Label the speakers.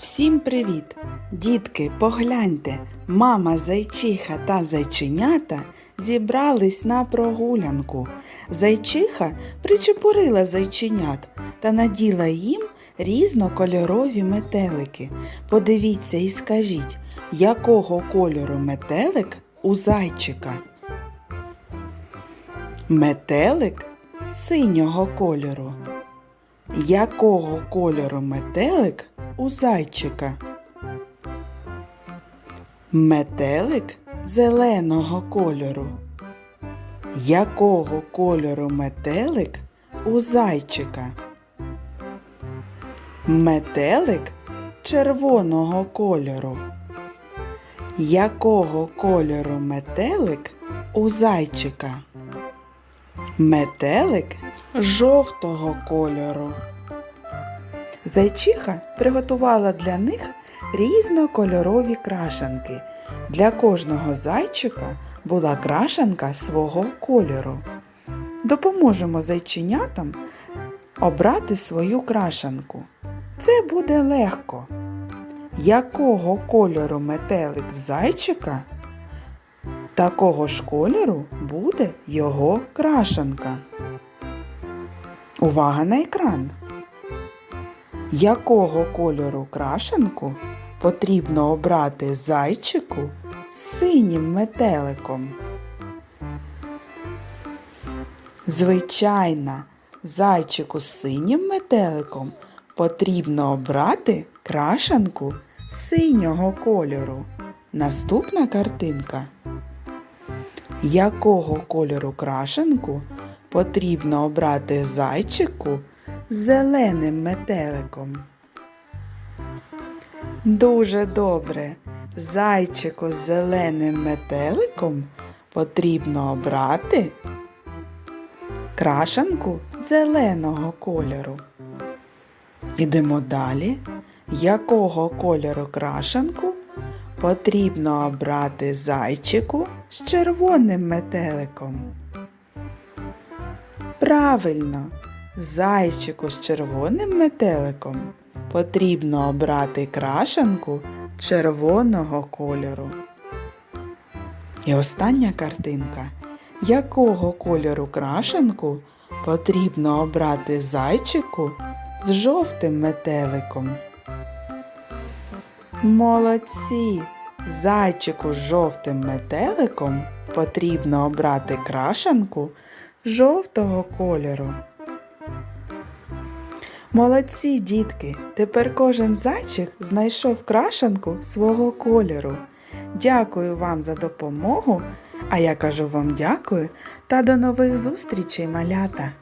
Speaker 1: Всім привіт! Дітки, погляньте, мама зайчиха та зайченята зібрались на прогулянку. Зайчиха причепурила зайченят та наділа їм різнокольорові метелики. Подивіться і скажіть, якого кольору метелик у зайчика? Метелик синього кольору. Якого кольору метелик у зайчика? Метелик зеленого кольору. Якого кольору метелик у зайчика? Метелик червоного кольору. Якого кольору метелик у зайчика? Метелик жовтого кольору. Зайчиха приготувала для них різнокольорові крашанки. Для кожного зайчика була крашанка свого кольору. Допоможемо зайченятам обрати свою крашанку. Це буде легко. Якого кольору метелик в зайчика? Такого ж кольору буде його крашанка. Увага на екран! Якого кольору крашенку потрібно обрати зайчику з синім метеликом? Звичайно, зайчику з синім метеликом потрібно обрати крашенку синього кольору. Наступна картинка. Якого кольору крашенку потрібно обрати зайчику зеленим метеликом? Дуже добре. Зайчику з зеленим метеликом потрібно обрати крашенку зеленого кольору. Ідемо далі. Якого кольору крашенку потрібно обрати зайчику з червоним метеликом? Правильно, зайчику з червоним метеликом потрібно обрати крашенку червоного кольору. І остання картинка. Якого кольору крашенку потрібно обрати зайчику з жовтим метеликом? Молодці! Зайчику з жовтим метеликом потрібно обрати крашенку жовтого кольору. Молодці, дітки! Тепер кожен зайчик знайшов крашенку свого кольору. Дякую вам за допомогу, а я кажу вам дякую та до нових зустрічей, малята!